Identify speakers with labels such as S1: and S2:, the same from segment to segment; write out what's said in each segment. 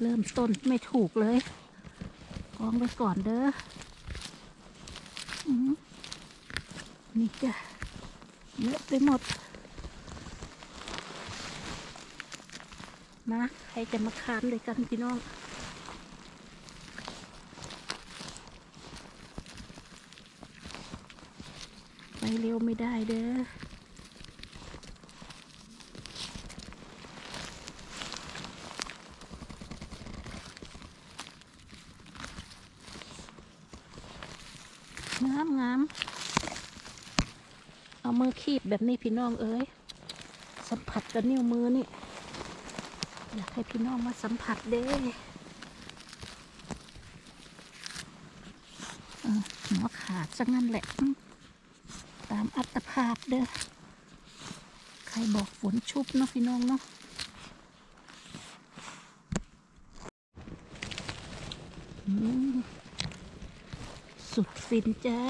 S1: เริ่มต้นไม่ถูกเลยกองไปก่อนเด้ออือหือนี่จ้ะเยอะไปหมดนะใครจะมาคานด้วยกันพี่น้องไปเร็วไม่ได้เด้อ งามงามเอา มือคีบแบบนี้พี่น้องเอ้ยสัมผัสกับนิ้วมือนี่ อยากให้พี่น้องมาสัมผัสเด้อหัวขาดซะงั้นแหละ ตามอัตภาพเด้อ ใครบอกฝนชุบเนาะพี่น้องเนาะสุดฟินจ้า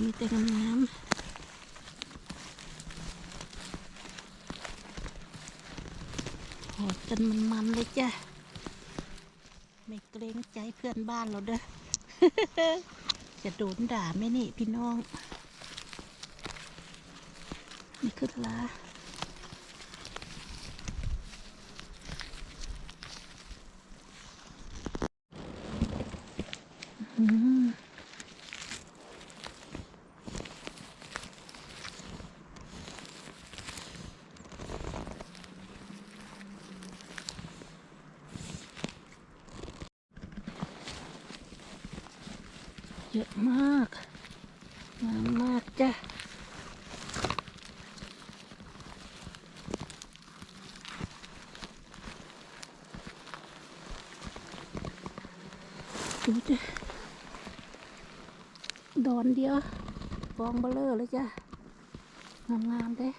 S1: มีแต่งามๆโหดจนมันมันๆเลยจ้ะ ไม่เกรงใจเพื่อนบ้านเราเด้อ จะโดนด่าไหมนี่พี่น้อง นี่ขึ้นละอืมเยอะมากงามมากจ้ะดูจ้ะดอนเดียวกองเบลเลอร์เลยจ้ะงามๆเลย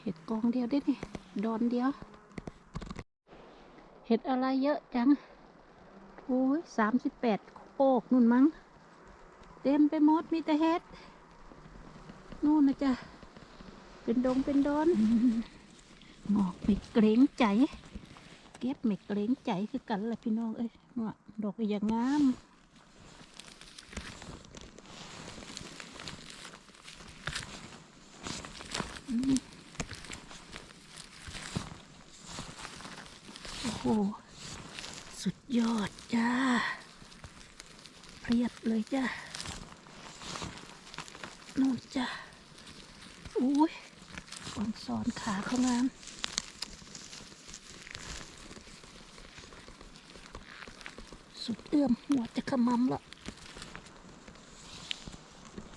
S1: เห็ดกองเดียวได้นี่ดอนเดียว เห็ดอะไรเยอะจังโอ้ยสามสิบแปดโอกนู่นมั้ง เต็มไปหมดมีแต่เห็ด นู่นนะจ๊ะ เป็นดงเป็นดอนงอกไม่เกรงใจ เก็บไม่เกรงใจคือกันแหละพี่น้องเอ้ยว่าดอกอย่างงามอืมโอ้โห สุดยอดจ้า เพียบเลยจ้านู่นจ้าอุ้ยอ่อนสอนขาเขางามสุดเอื้อมหัวจะขมำละ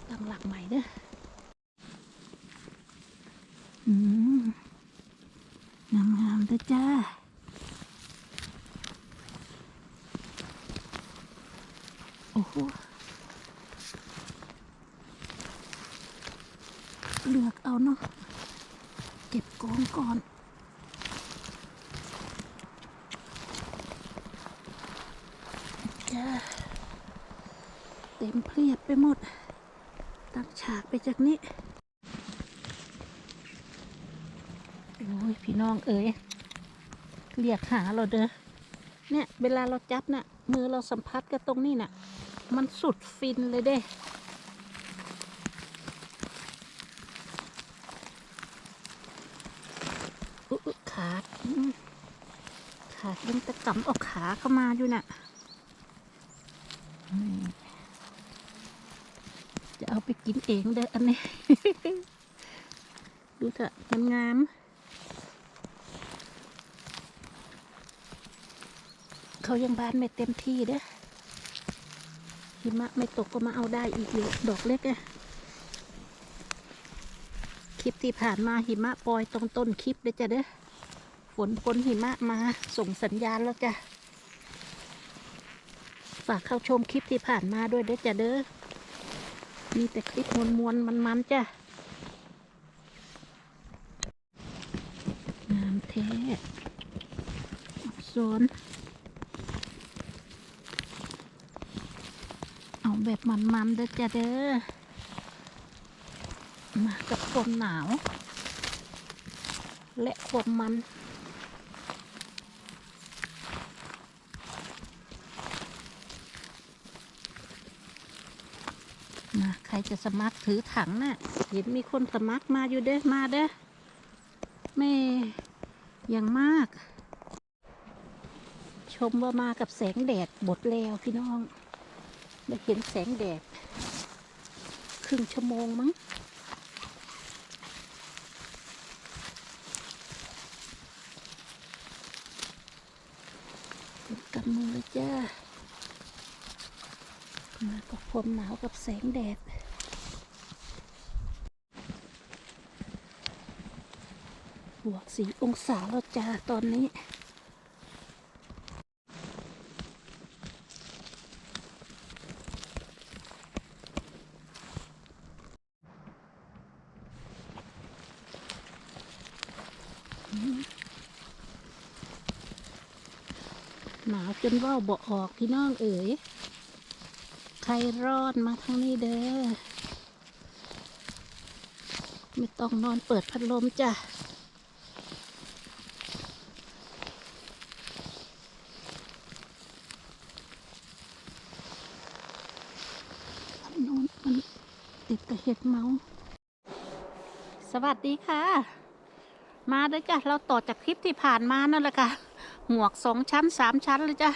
S1: ตั้งหลักใหม่เด้ออืมงามๆเด้อจ้า โอ้โห เลือกเอาเนาะ เกองก่อนจ้าเต็มเพรียบไปหมด ตั้งฉากไปจากนี้ โอ้ย พี่น้องเอ๋ยเรียกหาเราเด้อเนี่ย เวลาเราจับน่ะ มือเราสัมผัสกับตรงนี้น่ะ มันสุดฟินเลยเด้ อุ๊ยอุ๊ย ขาดขาดยังตะกำเอาขาเข้ามาอยู่น่ะจะเอาไปกินเองเด้ออันนี้ ดูเถอะงามงามๆเขายังบานไม่เต็มที่เด้อหิมะไม่ตกก็มาเอาได้อีกอยู่ดอกเล็กอะคลิปที่ผ่านมาหิมะปล่อยตรงต้นคลิปเลยจ้ะเด้อ นฝนหิมะมาส่งสัญญาณแล้วจ้ะ ฝากเข้าชมคลิปที่ผ่านมาด้วยเด้อจ้ะเด้อ มีแต่คลิปมวลมวลมันมันๆจ้ะงามแท้สวนเอาแบบมันมันๆเด้อจ้ะเด้อ มากับลมหนาว และความมัน มาใครจะสมัครถือถังน่ะเห็นมีคนสมัครมาอยู่เด้อมาเด้อแม่อย่างมาก ชมว่ามากับแสงแดดบดแล้วพี่น้องได้เห็นแสงแดด ครึ่งชั่วโมงมั้งกำมือจ้า มากับความหนาวกับแสงแดดบวกสีองศาแล้วจ้าตอนนี้หนาวจนว่าวบ่ออกพี่น้องเอ๋ย รรอนมาทางนี้เด้อ ไม่ต้องนอนเปิดพัดลมจ้ะนู้นมันติดกับเห็ดเมา สวัสดีค่ะ มาเด้อจ้ะ เราต่อจากคลิปที่ผ่านมานั่นแหละค่ะ หมวกสองชั้นสามชั้นเลยจ้ะ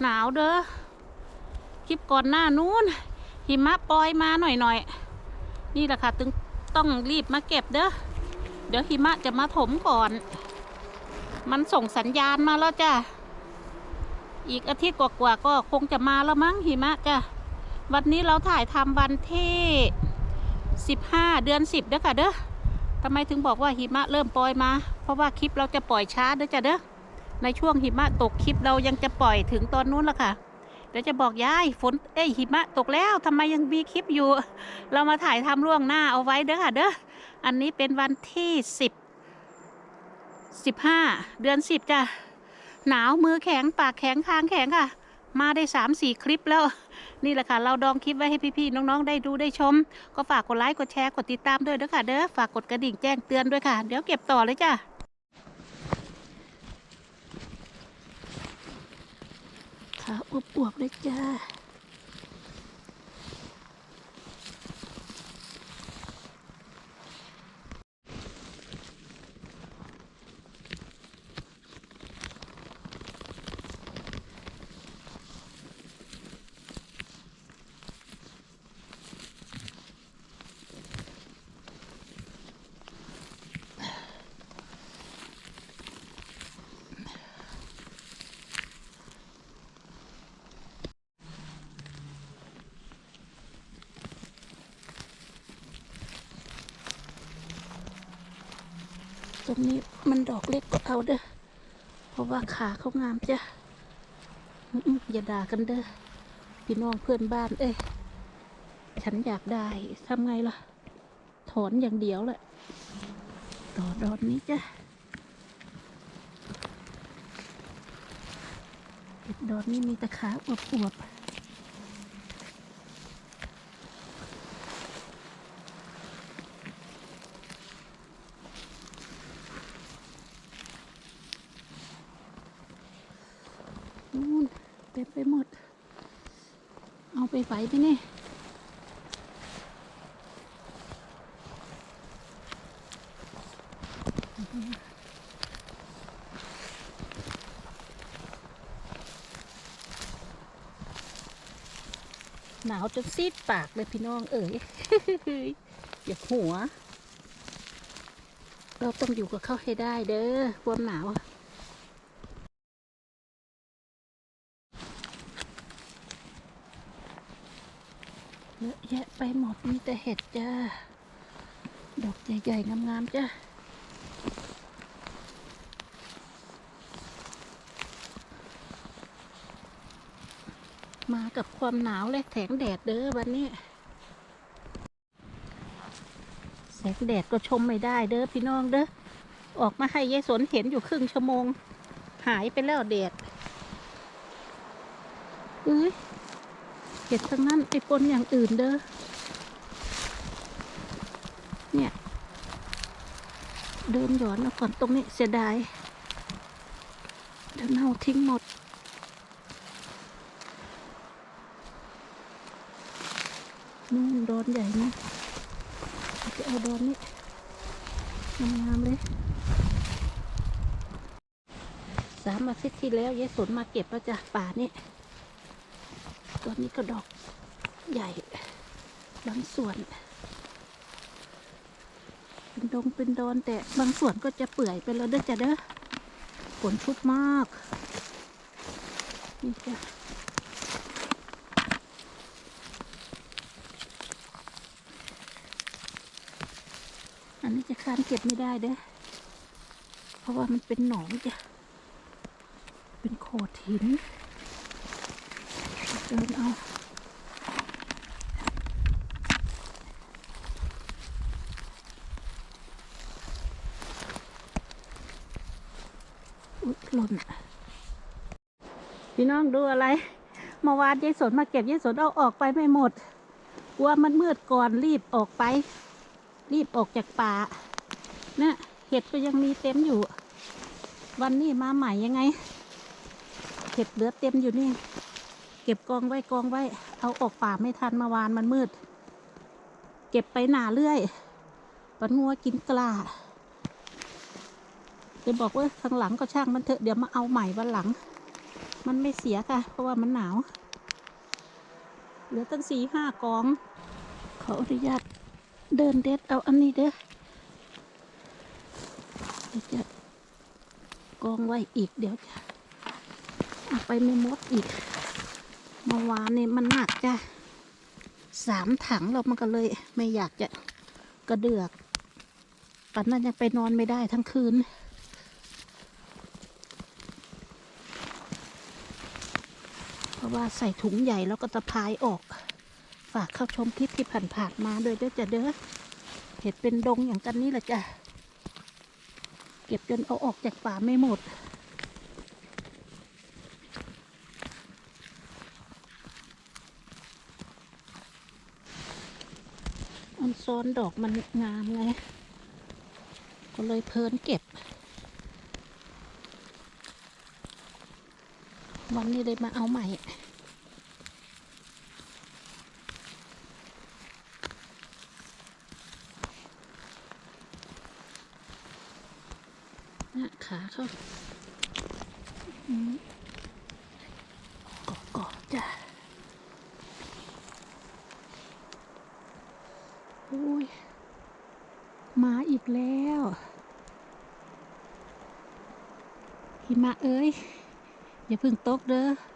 S1: หนาวเด้อ ลิปก่อนหน้านู้นหิมะปล่อยมาหน่อยหน่อยๆนี่แหละค่ะตึงต้องรีบมาเก็บเด้อเดี๋ยวหิมะจะมาถมก่อน มันส่งสัญญาณมาแล้วจ้ะอีกอาทิตย์กว่าๆก็คงจะมาแล้วมั้งหิมะจ้ะวันนี้เราถ่ายทำวันที่สิบห้าเดือนสิบเด้อค่ะเด้อทำไมถึงบอกว่าหิมะเริ่มปล่อยมา เพราะว่าคลิปเราจะปล่อยช้าเด้อจ้ะเด้อในช่วงหิมะตกคลิปเรายังจะปล่อยถึงตอนนู้นละค่ะ เดี๋ยวจะบอกยายฝนเอ้ยหิมะตกแล้วทำไมยังมีคลิปอยู่ เรามาถ่ายทำล่วงหน้าเอาไว้เด้อค่ะเด้ออันนี้เป็นวันที่สิบสิบห้าเดือนสิบจ้ะหนาวมือแข็งปากแข็งคางแข็งค่ะ มาได้สามสี่คลิปแล้ว นี่แหละค่ะ เราดองคลิปไว้ให้พี่ๆน้องๆได้ดูได้ชม ก็ฝากกดไลค์กดแชร์กดติดตามด้วยเด้อค่ะเด้อฝากกดกระดิ่งแจ้งเตือนด้วยค่ะ เดี๋ยวเก็บต่อเลยจ้ะ ขาอวบๆเลยจ้า ตรงนี้มันดอกเล็กก็เอาเด้อ เพราะว่าขาเขางามจ้ะอย่าด่ากันเด้อ พี่น้องเพื่อนบ้าน เอ้ย ฉันอยากได้ทำไงล่ะ ถอนอย่างเดียวแหละ ต่อดอนนี้จ้ะดอนนี้มีแต่ขาอวบๆนู่นเต็มไปหมด เอา ไปไหวไหมเนี่ยหนาวจนซีดปากเลยพี่น้องเอ๋ยอย่าหัว เราต้องอยู่กับเขาให้ได้เด้อความหนาวอะเยอะแยะไป หมดมีแต่เห็ดจ้า ดอกใหญ่ๆงามๆจ้ามากับความหนาวและแสงแดดเด้อวันนี้ แสงแดดก็ชมไม่ได้เด้อพี่น้องเด้อออกมาให้ยายสนเห็นอยู่ครึ่งชั่วโมง หายไปแล้วแดดเอ้ยเห็ดทั้งนั้นไอปนอย่างอื่นเด้อ เดินหย่อนแล้วก่อนตรงนี้เสียดายเดี๋ยวเน่าทิ้งหมด นู่นดอนใหญ่นะจะเอาดอนนี้งามๆเลยสามอาทิตย์ที่แล้วยายสนมาเก็บแล้วจ้ะป่านี่ตัวนี้ก็ดอกใหญ่บางส่วน เป็นดงเป็นดอนแต่บางส่วนก็จะเปื่อยไปแล้วเด้อจ้ะเด้อฝนชุกมาก นี่จ้ะอันนี้จะคานเก็บไม่ได้เด้อเพราะว่ามันเป็นหนองจ้ะ เป็นโขดหินเดินเอา อุ๊ยหล่น พี่น้องดูอะไรเมื่อวานยายสนมาเก็บยายสนเอาออกไปไม่หมดกลัวมันมืดก่อนรีบออกไป รีบออกจากป่าเนี่ยเห็ดก็ยังมีเต็มอยู่ วันนี้มาใหม่ยังไง เห็ดเหลือเต็มอยู่นี่ เก็บกองไว้กองไว้ เอาออกป่าไม่ทันเมื่อวานมันมืด เก็บไปหนาเรื่อยปันงัวกินกล้าจะบอกว่าข้างหลังก็ช่างมันเถอะเดี๋ยวมาเอาใหม่วันหลัง มันไม่เสียค่ะ เพราะว่ามันหนาว เหลือตั้งสี่ห้ากองขออนุญาตเดินเด็ดเอาอันนี้เด้อเดี๋ยวจะกองไว้อีกเดี๋ยวจะเอาไปไม่มดอีกเมื่อวานนี่มันหนักจ้ะสามถังเรามันก็เลยไม่อยากจะกระเดือกปันนั้นยังไปนอนไม่ได้ทั้งคืน เพราะ ว่าใส่ถุงใหญ่แล้วก็ตะพายออก ฝากเข้าชมคลิปที่ผ่านๆมาด้วยเด้อจ้ะเด้อเห็ดเป็นดงอย่างกันนี้แหละจ้ะ เก็บจนเอาออกจากป่าไม่หมดอันซ้อนดอกมันงามไง ก็เลยเพลินเก็บ วันนี้เลยมาเอาใหม่นะขาเขากาะเกาะจ้ะโอ้ย มาอีกแล้วหิมะเอ้ย อย่าพึ่งตกเด้อ